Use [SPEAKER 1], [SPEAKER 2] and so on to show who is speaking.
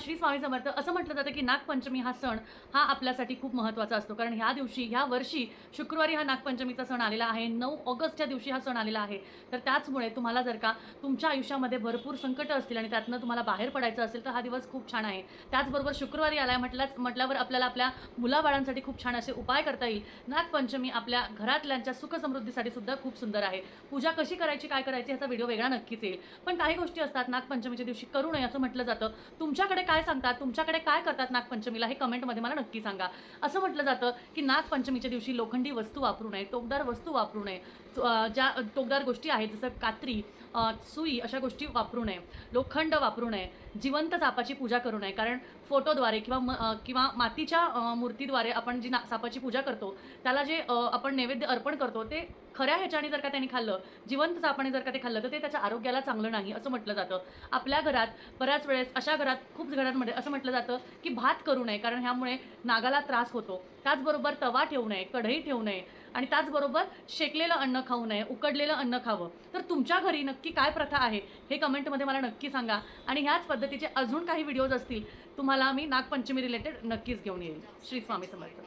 [SPEAKER 1] श्री स्वामी समर्थ असं म्हटलं जातं की नागपंचमी हा सण हा आपल्यासाठी खूप महत्त्वाचा असतो. कारण ह्या दिवशी ह्या वर्षी शुक्रवारी हा नागपंचमीचा सण आलेला आहे. नऊ ऑगस्टच्या दिवशी हा सण आलेला आहे. तर त्याचमुळे तुम्हाला जर का तुमच्या आयुष्यामध्ये भरपूर संकट असतील आणि त्यातनं तुम्हाला बाहेर पडायचं असेल तर हा दिवस खूप छान आहे. त्याचबरोबर शुक्रवारी आलाय म्हटल्याच म्हटल्यावर आपल्याला आपल्या मुलाबाळांसाठी खूप छान असे उपाय करता येईल. नागपंचमी आपल्या घरातल्यांच्या सुखसमृद्धीसाठी सुद्धा खूप सुंदर आहे. पूजा कशी करायची काय करायची ह्याचा व्हिडिओ वेगळा नक्कीच येईल. पण काही गोष्टी असतात नागपंचमीच्या दिवशी करू नये असं म्हटलं जातं. तुमच्याकडे काय सांगतात? तुमच्याकडे काय करतात नागपंचमीला? हे कमेंटमध्ये मला नक्की सांगा. असं म्हटलं जातं की नागपंचमीच्या दिवशी लोखंडी वस्तू वापरू नये टोकदार वस्तू वापरू नये ज्या टोकदार गोष्टी आहेत जसं कात्री सुई अशा गोष्टी वापरू नये लोखंड वापरू नये जिवंत सापाची पूजा करू नये. कारण फोटोद्वारे किंवा म किंवा मातीच्या मूर्तीद्वारे आपण जी ना सापाची पूजा करतो त्याला जे आपण नैवेद्य अर्पण करतो ते खऱ्या ह्याच्याने जर का त्यांनी खाल्लं जिवंत सापाने जर का ते खाल्लं तर ते त्याच्या आरोग्याला चांगलं नाही असं म्हटलं जातं. आपल्या घरात बऱ्याच वेळेस अशा घरात खूप घरांमध्ये असं म्हटलं जातं की भात करू नये कारण ह्यामुळे नागाला त्रास होतो. त्याचबरोबर तवा ठेवू नये कढई ठेवू नये आणि त्याचबरोबर शेकलेलं अन्न खाऊ नये उकडलेलं अन्न खावं. तर तुमच्या घरी नक्की काय प्रथा आहे हे कमेंटमध्ये मला नक्की सांगा. आणि ह्याच पद्धतीचे अजून काही व्हिडिओज असतील तुम्हाला मी नागपंचमी रिलेटेड नक्कीच घेऊन येईल. श्री स्वामी समर्थ.